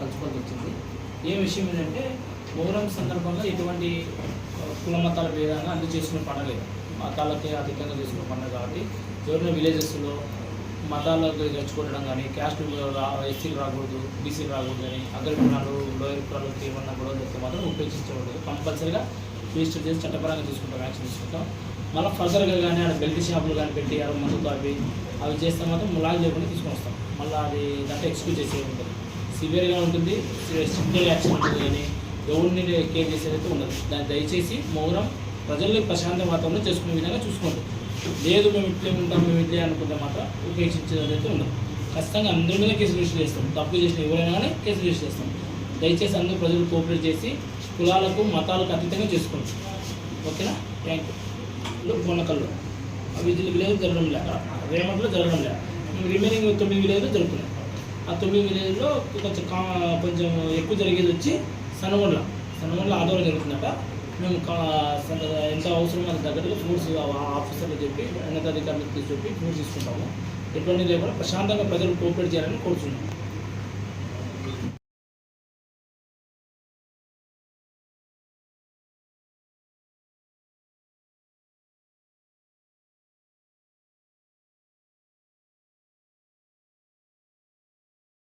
తలుచుకోవాల్సి వచ్చింది. ఏ విషయం ఏంటంటే మొహరం సందర్భంగా ఎటువంటి కుల మతాల భేదంగా అందరూ చేసుకునే పండుగ మతాలకే అధికంగా చేసుకునే పండుగ కాబట్టి ఎవరైనా విలేజెస్లో మతాలకు రెచ్చుకోవడం కానీ క్యాస్ట్ ఎస్సీలు రాకూడదు బీసీలు రాకూడదు అని అగ్రకులాలు లోయర్ కులాలకు ఏమన్నా గొడవ చెప్తే మాత్రం ఉపయోగించకూడదు కంపల్సరీగా రిజిస్టర్ చేసి చట్టపరంగా తీసుకుంటాం యాక్షన్ తీసుకుంటాం. మళ్ళీ ఫర్దర్గా కానీ ఆడ బెల్ట్ షాపులు కానీ పెట్టి ఆడ మందుతో అవి అవి చేస్తే మాత్రం ములాగ్ చేయకుండా తీసుకొని వస్తాం. మళ్ళీ అది దాంట్లో ఎక్స్క్యూజ్ చేసే ఉంటుంది సివియర్గా ఉంటుంది. సివియర్ యాక్షన్ ఉంటుంది కానీ ఎవరిని కేర్ చేసేదైతే అయితే ఉండదు. దాన్ని దయచేసి మౌనం ప్రజల్ని ప్రశాంత వాతావరణంలో చేసుకునే విధంగా చూసుకోండి. లేదు మేము ఇట్లే ఉంటాం మేము ఇట్లే అనుకుంటే మాత్రం ఉపేక్షించేది అయితే ఉండదు. ఖచ్చితంగా అందరి మీద కేసు రిజిస్టర్ చేస్తాం. తప్పు చేసిన ఎవరైనా కానీ కేసు రిజిస్టర్ చేస్తాం. దయచేసి అందరూ ప్రజలు కోఆపరేట్ చేసి కులాలకు మతాలకు అతీతంగా చేసుకోండి. ఓకేనా? Thank you. బొనకల్లో. విధులు విలేజ్ జరగడం లేక రేమట్లో జరగడం లేక రిమైనింగ్ తొమ్మిది విలేజ్లో జరుగుతున్నాయి ఆ తొమ్మిది విలేజ్లో కొంచెం కా కొంచెం ఎక్కువ జరిగేది వచ్చి సనగొండ సనగొండలో ఆదోళన జరుగుతుందట. మేము కా స- ఎంత అవసరం అది తగ్గట్టుగా ఫ్రూట్స్ ఆఫీసర్లు చెప్పి ఉన్నతాధికారులకు చెప్పి ఫ్రూట్స్ తీసుకుంటాము. ఎటువంటి లేకుండా ప్రశాంతంగా ప్రజలు కోఆపరేట్ చేయాలని కోరుతున్నాము